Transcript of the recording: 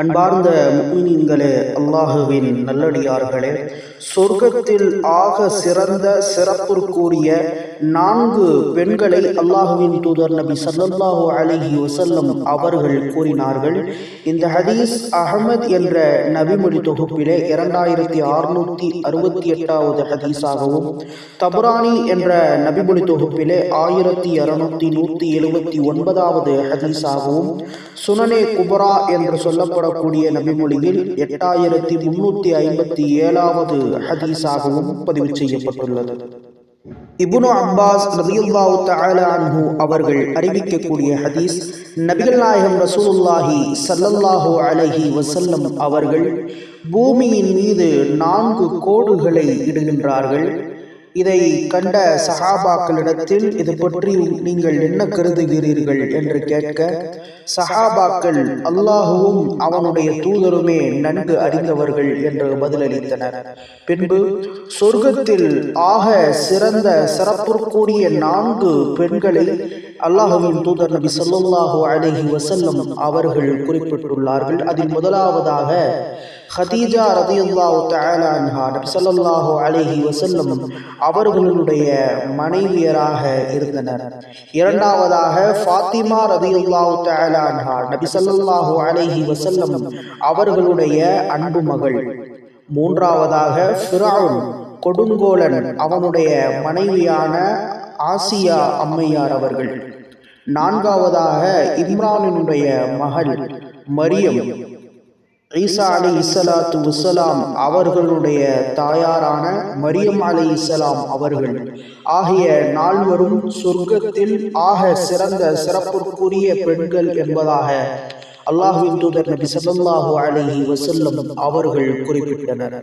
அன்பார்ந்த முக்மினீன்களே அல்லாஹுவின் நல்லடியார்களே சொர்க்கத்தில் ஆக சிறந்த சிறப்புக்குரிய நான்கு பெண்களை அல்லாஹுவின் தூதர் நபி சல்லாஹு அலஹி வசல்லம் அவர்கள் கூறினார்கள். இந்த ஹதீஸ் அஹமத் என்ற நபிமொழி தொகுப்பிலே இரண்டாயிரத்தி அறுநூத்தி அறுபத்தி எட்டாவது ஹதீஸாகவும் தபுரானி என்ற நபிமொழி தொகுப்பிலே ஆயிரத்தி இருநூத்தி நூத்தி எழுபத்தி ஒன்பதாவது ஹதீஸாகவும் சுனனே குபரா என்று கூறப்படக்கூடிய நபிமொழியில் எட்டாயிரத்தி முன்னூத்தி ஐம்பத்தி ஏழாவது ஹதீஸாகவும் பதிவு செய்யப்பட்டுள்ளது. இப்னு அப்பாஸ் ரதியுல்லாஹு தஆலா அன்ஹு அவர்கள் அறிவிக்கக்கூடிய ஹதீஸ் நபிகள் நாயகம் ரசூலுல்லாஹி ஸல்லல்லாஹு அலைஹி வஸல்லம் அவர்கள் பூமியின் மீது நான்கு கோடுகளை இடுகின்றார்கள். இதை கண்ட சஹாபாக்களிடத்தில் இது பற்றி நீங்கள் என்ன கருதுகிறீர்கள் என்று கேட்க சஹாபாக்கள் அல்லாஹுவும் அவனுடைய தூதருமே நன்கு அறிந்தவர்கள் என்று பதிலளித்தனர். பின்பு சொர்க்கத்தில் ஆக சிறந்த சிறப்புக்கூடிய நான்கு பெண்களை அல்லாஹுவின் தூதர் நபி ஸல்லல்லாஹு அலைஹி வஸல்லம் அவர்கள் குறிப்பிட்டுள்ளார்கள். அதில் முதலாவதாக ஹதீஜா ரதியுல்லாஹு தஆலா அன்ஹா நபி ஸல்லல்லாஹு அலைஹி வஸல்லம் அவர்களுடைய மனைவியராக இருந்தனர். இரண்டாவதாக ஃபாத்திமா ரதியுல்லாஹு தஆலா அன்ஹா நபி ஸல்லல்லாஹு அலைஹி வஸல்லம் அவர்களுடைய அன்பு மகள். மூன்றாவதாக ஃபிராவுன் கொடுங்கோலன் அவனுடைய மனைவியான ஆசியா அம்மையார் அவர்கள். நான்காவதாக இம்ரானினுடைய மகள் மரியம் ஈசா அலி இஸ்லாத்து வசலாம் அவர்களுடைய தாயாரான மரியம் அலி இஸ்லாம் அவர்கள். ஆகிய நால்வரும் சொர்க்கத்தில் ஆக சிறந்த சிறப்புக்குரிய பெண்கள் என்பதாக அல்லாஹுவின் தூதர் நபி ஸல்லல்லாஹு அலி வசல்லம் அவர்கள் குறிப்பிட்டனர்.